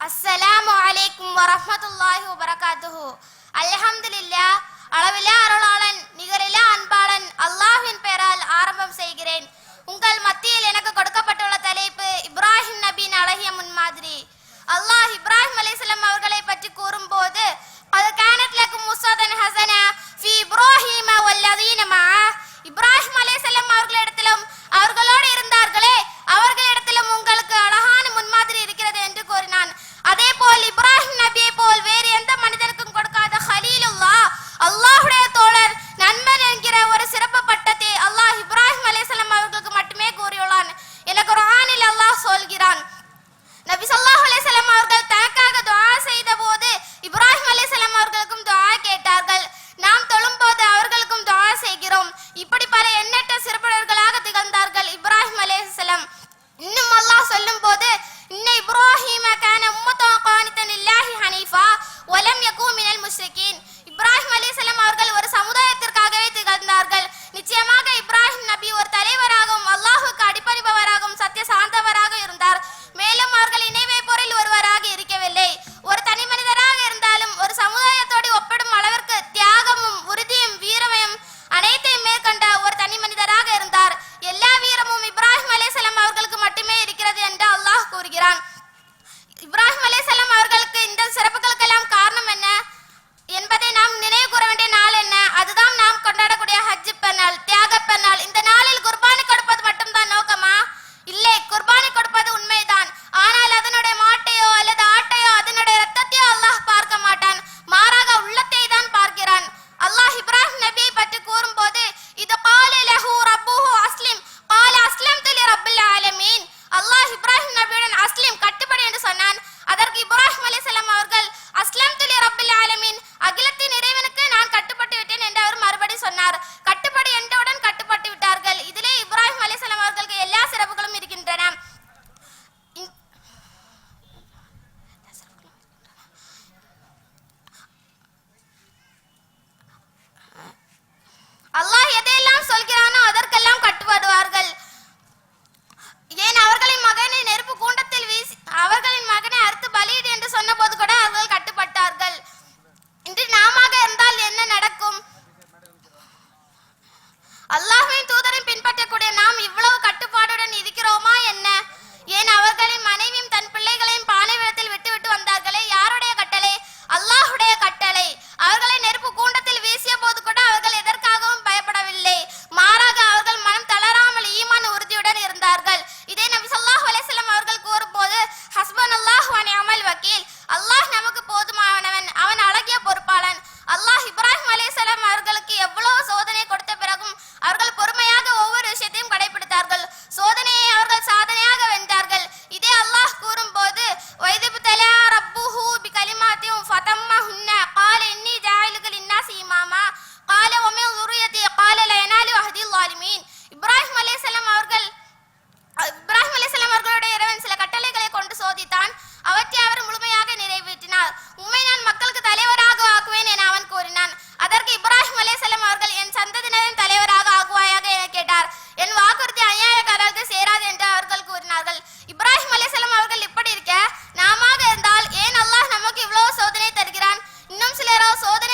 അസ്സലാമു അലൈക്കും വറഹ്മത്തുള്ളാഹി വബറകാതുഹു. അൽഹംദുലില്ലാ അളവില അരുളാളൻ നികരില അൻപാളൻ അല്ലാഹുവിൻ പേരാൽ ആരംഭം Alá Fatam கைதிகளரோ சோதனை